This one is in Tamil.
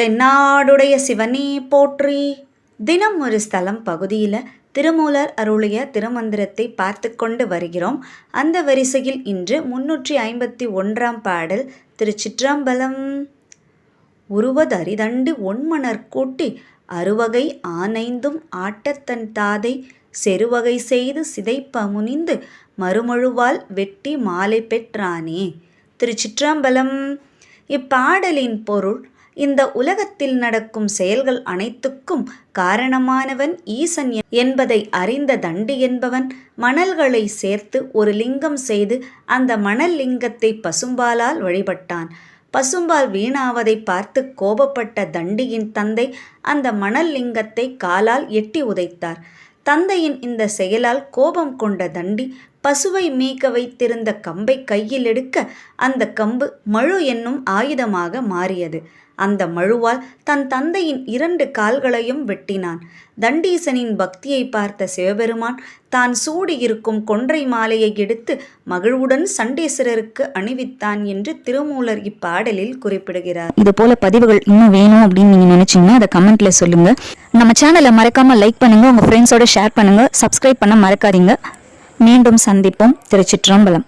தென்னாடுடைய சிவனே போற்றி. தினம் ஒரு ஸ்தலம் பகுதியில் திருமூலர் அருளிய திருமந்திரத்தை பார்த்து கொண்டு வருகிறோம். அந்த வரிசையில் இன்று முன்னூற்றி ஐம்பத்தி ஒன்றாம் பாடல் திருச்சிற்றம்பலம். உருவதரிதண்டு ஒன்மணர் கூட்டி அறுவகை ஆனைந்தும் ஆட்டத்தன் தாதை செருவகை செய்து சிதைப்ப முனிந்து மறுமொழுவால் வெட்டி மாலை பெற்றானே. திருச்சிற்றம்பலம். இப்பாடலின் பொருள் இந்த உலகத்தில் நடக்கும் செயல்கள் அனைத்துக்கும் காரணமானவன் ஈசன் என்பதை அறிந்த தண்டி என்பவன் மணல்களை சேர்த்து ஒரு லிங்கம் செய்து அந்த மணல் லிங்கத்தை பசும்பாலால் வழிபட்டான். பசும்பால் வீணாவதை பார்த்து கோபப்பட்ட தண்டியின் தந்தை அந்த மணல் லிங்கத்தை காலால் எட்டி உதைத்தார். தந்தையின் இந்த செயலால் கோபம் கொண்ட தண்டி பசுவை மேய்க்க வைத்திருந்த கம்பை கையில் எடுக்க அந்த கம்பு மழு என்னும் ஆயுதமாக மாறியது. அந்த மழுவால் தன் தந்தையின் இரண்டு கால்களையும் வெட்டினான். தண்டீசனின் பக்தியை பார்த்த சிவபெருமான் தான் சூடியிருக்கும் கொன்றை மாலையை எடுத்து மகிழ்வுடன் சண்டேஸ்வரருக்கு அணிவித்தான் என்று திருமூலர் இப்பாடலில் குறிப்பிடுகிறார். இது போல பதிவுகள் இன்னும் வேணும் அப்படின்னு நீங்க நினைச்சீங்கன்னா அதை கமெண்ட்ல சொல்லுங்க. நம்ம சேனலை மறக்காம லைக் பண்ணுங்க உங்க ஃப்ரெண்ட்ஸோட ஷேர் பண்ணுங்க சப்ஸ்கிரைப் பண்ண மறக்காதீங்க. மீண்டும் சந்திப்போம். திருச்சிற்றம்பலம்.